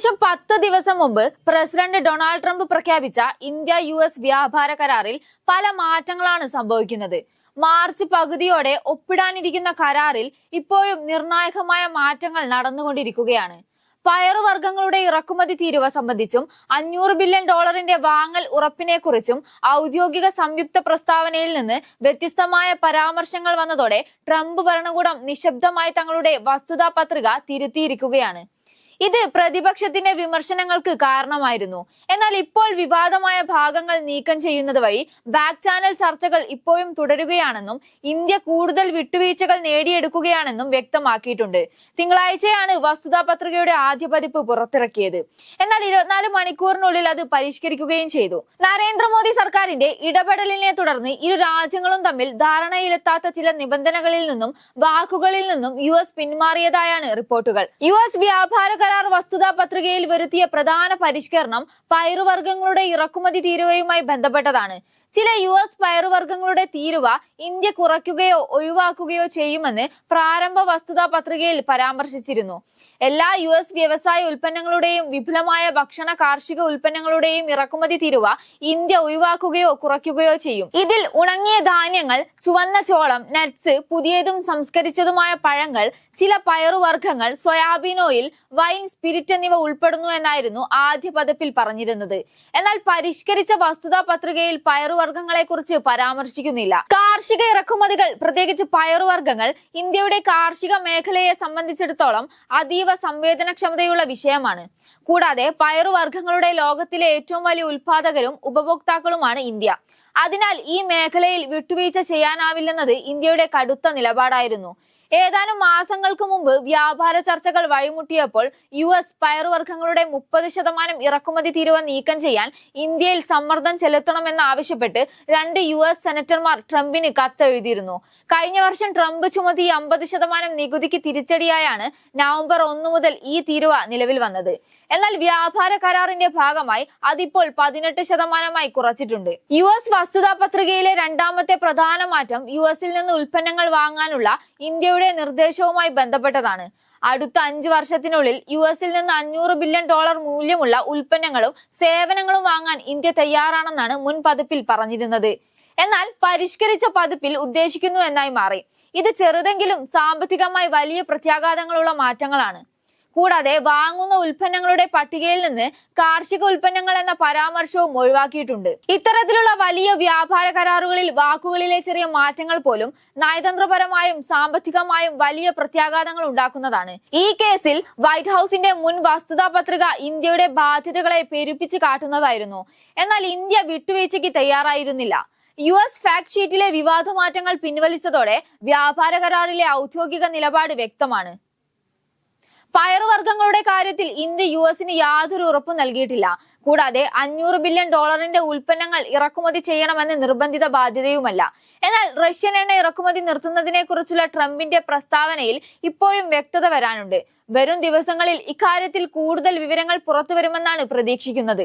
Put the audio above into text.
ഏകദേശം പത്ത് ദിവസം മുമ്പ് പ്രസിഡന്റ് ഡൊണാൾഡ് ട്രംപ് പ്രഖ്യാപിച്ച ഇന്ത്യ യു എസ് വ്യാപാര കരാറിൽ പല മാറ്റങ്ങളാണ് സംഭവിക്കുന്നത്. മാർച്ച് പകുതിയോടെ ഒപ്പിടാനിരിക്കുന്ന കരാറിൽ ഇപ്പോഴും നിർണായകമായ മാറ്റങ്ങൾ നടന്നുകൊണ്ടിരിക്കുകയാണ്. പയറുവർഗങ്ങളുടെ ഇറക്കുമതി തീരുവ സംബന്ധിച്ചും അഞ്ഞൂറ് ബില്യൺ ഡോളറിന്റെ വാങ്ങൽ ഉറപ്പിനെക്കുറിച്ചും ഔദ്യോഗിക സംയുക്ത പ്രസ്താവനയിൽ നിന്ന് വ്യത്യസ്തമായ പരാമർശങ്ങൾ വന്നതോടെ ട്രംപ് ഭരണകൂടം നിശബ്ദമായി തങ്ങളുടെ വസ്തുതാ പത്രിക തിരുത്തിയിരിക്കുകയാണ്. ഇത് പ്രതിപക്ഷത്തിന്റെ വിമർശനങ്ങൾക്ക് കാരണമായിരുന്നു. എന്നാൽ ഇപ്പോൾ വിവാദമായ ഭാഗങ്ങൾ നീക്കം ചെയ്യുന്നത് വഴി ബാക്ക് ചാനൽ ചർച്ചകൾ ഇപ്പോഴും തുടരുകയാണെന്നും ഇന്ത്യ കൂടുതൽ വിട്ടുവീഴ്ചകൾ നേടിയെടുക്കുകയാണെന്നും വ്യക്തമാക്കിയിട്ടുണ്ട്. തിങ്കളാഴ്ചയാണ് വസ്തുതാ പത്രികയുടെ ആദ്യ പതിപ്പ് പുറത്തിറക്കിയത്. എന്നാൽ ഇരുപത്തിനാല് മണിക്കൂറിനുള്ളിൽ അത് പരിഷ്കരിക്കുകയും ചെയ്തു. നരേന്ദ്രമോദി സർക്കാരിന്റെ ഇടപെടലിനെ തുടർന്ന് ഇരു രാജ്യങ്ങളും തമ്മിൽ ധാരണയിലെത്താത്ത ചില നിബന്ധനകളിൽ നിന്നും വാക്കുകളിൽ നിന്നും യു പിന്മാറിയതായാണ് റിപ്പോർട്ടുകൾ. യു വ്യാപാര കരാർ വസ്തുതാ പത്രികയിൽ വരുത്തിയ പ്രധാന പരിഷ്കരണം പയറുവർഗങ്ങളുടെ ഇറക്കുമതി തീരുവയുമായി ബന്ധപ്പെട്ടതാണ്. ചില യു എസ് പയറുവർഗങ്ങളുടെ തീരുവ ഇന്ത്യ കുറയ്ക്കുകയോ ഒഴിവാക്കുകയോ ചെയ്യുമെന്ന് പ്രാരംഭ വസ്തുതാ പത്രികയിൽ പരാമർശിച്ചിരുന്നു. എല്ലാ യു എസ് വ്യവസായ ഉൽപ്പന്നങ്ങളുടെയും വിപുലമായ ഭക്ഷണ കാർഷിക ഉൽപ്പന്നങ്ങളുടെയും ഇറക്കുമതി തീരുവ ഇന്ത്യ ഒഴിവാക്കുകയോ കുറയ്ക്കുകയോ ചെയ്യും. ഇതിൽ ഉണങ്ങിയ ധാന്യങ്ങൾ ചുവന്ന ചോളം നട്ട്സ് പുതിയതും സംസ്കരിച്ചതുമായ പഴങ്ങൾ ചില പയറുവർഗങ്ങൾ സോയാബീൻ ഓയിൽ വൈൻ സ്പിരിറ്റ് എന്നിവ ഉൾപ്പെടുന്നു എന്നായിരുന്നു ആദ്യ പതിപ്പിൽ പറഞ്ഞിരുന്നത്. എന്നാൽ പരിഷ്കരിച്ച വസ്തുതാ പത്രികയിൽ പയറുവർഗങ്ങളെ കുറിച്ച് പരാമർശിക്കുന്നില്ല. കാർഷിക ഇറക്കുമതികൾ പ്രത്യേകിച്ച് പയറുവർഗങ്ങൾ ഇന്ത്യയുടെ കാർഷിക മേഖലയെ സംബന്ധിച്ചിടത്തോളം അതീവ സംവേദനക്ഷമതയുള്ള വിഷയമാണ്. കൂടാതെ പയറുവർഗങ്ങളുടെ ലോകത്തിലെ ഏറ്റവും വലിയ ഉൽപാദകരും ഉപഭോക്താക്കളുമാണ് ഇന്ത്യ. അതിനാൽ ഈ മേഖലയിൽ വിട്ടുവീഴ്ച ചെയ്യാനാവില്ലെന്നത് ഇന്ത്യയുടെ കടുത്ത നിലപാടായിരുന്നു. ഏതാനും മാസങ്ങൾക്ക് മുമ്പ് വ്യാപാര ചർച്ചകൾ വഴിമുട്ടിയപ്പോൾ യു എസ് പയറുവർഗങ്ങളുടെ മുപ്പത് ശതമാനം ഇറക്കുമതി തീരുവ നീക്കം ചെയ്യാൻ ഇന്ത്യയിൽ സമ്മർദ്ദം ചെലുത്തണമെന്നാവശ്യപ്പെട്ട് രണ്ട് യു എസ് സെനറ്റർമാർ ട്രംപിന് കത്തെഴുതിയിരുന്നു. കഴിഞ്ഞ വർഷം ട്രംപ് ചുമത്തിയ അമ്പത് ശതമാനം നികുതിക്ക് തിരിച്ചടിയായാണ് നവംബർ ഒന്ന് മുതൽ ഈ തീരുവ നിലവിൽ വന്നത്. എന്നാൽ വ്യാപാര കരാറിന്റെ ഭാഗമായി അതിപ്പോൾ പതിനെട്ട് ശതമാനമായി കുറച്ചിട്ടുണ്ട്. യു എസ് വസ്തുതാ പത്രികയിലെ രണ്ടാമത്തെ പ്രധാന മാറ്റം യു എസിൽ നിന്ന് ഉൽപ്പന്നങ്ങൾ വാങ്ങാനുള്ള ഇന്ത്യയുടെ നിർദ്ദേശവുമായി ബന്ധപ്പെട്ടതാണ്. അടുത്ത അഞ്ച് വർഷത്തിനുള്ളിൽ യു എസിൽ നിന്ന് അഞ്ഞൂറ് ബില്യൺ ഡോളർ മൂല്യമുള്ള ഉൽപ്പന്നങ്ങളും സേവനങ്ങളും വാങ്ങാൻ ഇന്ത്യ തയ്യാറാണെന്നാണ് മുൻ പതിപ്പിൽ പറഞ്ഞിരുന്നത്. എന്നാൽ പരിഷ്കരിച്ച പതിപ്പിൽ ഉദ്ദേശിക്കുന്നു എന്നായി മാറി. ഇത് ചെറുതെങ്കിലും സാമ്പത്തികമായി വലിയ പ്രത്യാഘാതങ്ങളുള്ള മാറ്റങ്ങളാണ്. കൂടാതെ വാങ്ങുന്ന ഉൽപ്പന്നങ്ങളുടെ പട്ടികയിൽ നിന്ന് കാർഷിക ഉൽപ്പന്നങ്ങൾ എന്ന പരാമർശവും ഒഴിവാക്കിയിട്ടുണ്ട്. ഇത്തരത്തിലുള്ള വലിയ വ്യാപാര കരാറുകളിൽ വാക്കുകളിലെ ചെറിയ മാറ്റങ്ങൾ പോലും നയതന്ത്രപരമായും സാമ്പത്തികമായും വലിയ പ്രത്യാഘാതങ്ങൾ ഉണ്ടാക്കുന്നതാണ്. ഈ കേസിൽ വൈറ്റ് ഹൌസിന്റെ മുൻ വസ്തുതാ പത്രിക ഇന്ത്യയുടെ ബാധ്യതകളെ പെരുപ്പിച്ച് കാട്ടുന്നതായിരുന്നു. എന്നാൽ ഇന്ത്യ വിട്ടുവീഴ്ചയ്ക്ക് തയ്യാറായിരുന്നില്ല. യു എസ് ഫാക്ട് ഷീറ്റിലെ വിവാദ മാറ്റങ്ങൾ പിൻവലിച്ചതോടെ വ്യാപാര കരാറിലെ ഔദ്യോഗിക നിലപാട് വ്യക്തമാണ്. പയറുവർഗങ്ങളുടെ കാര്യത്തിൽ ഇന്ത്യ യു എസിന് യാതൊരു ഉറപ്പും നൽകിയിട്ടില്ല. കൂടാതെ അഞ്ഞൂറ് ബില്യൺ ഡോളറിന്റെ ഉൽപ്പന്നങ്ങൾ ഇറക്കുമതി ചെയ്യണമെന്ന് നിർബന്ധിത ബാധ്യതയുമല്ല. എന്നാൽ റഷ്യൻ എണ്ണ ഇറക്കുമതി നിർത്തുന്നതിനെ ട്രംപിന്റെ പ്രസ്താവനയിൽ ഇപ്പോഴും വ്യക്തത വരാനുണ്ട്. വരും ദിവസങ്ങളിൽ ഇക്കാര്യത്തിൽ കൂടുതൽ വിവരങ്ങൾ പുറത്തുവരുമെന്നാണ് പ്രതീക്ഷിക്കുന്നത്.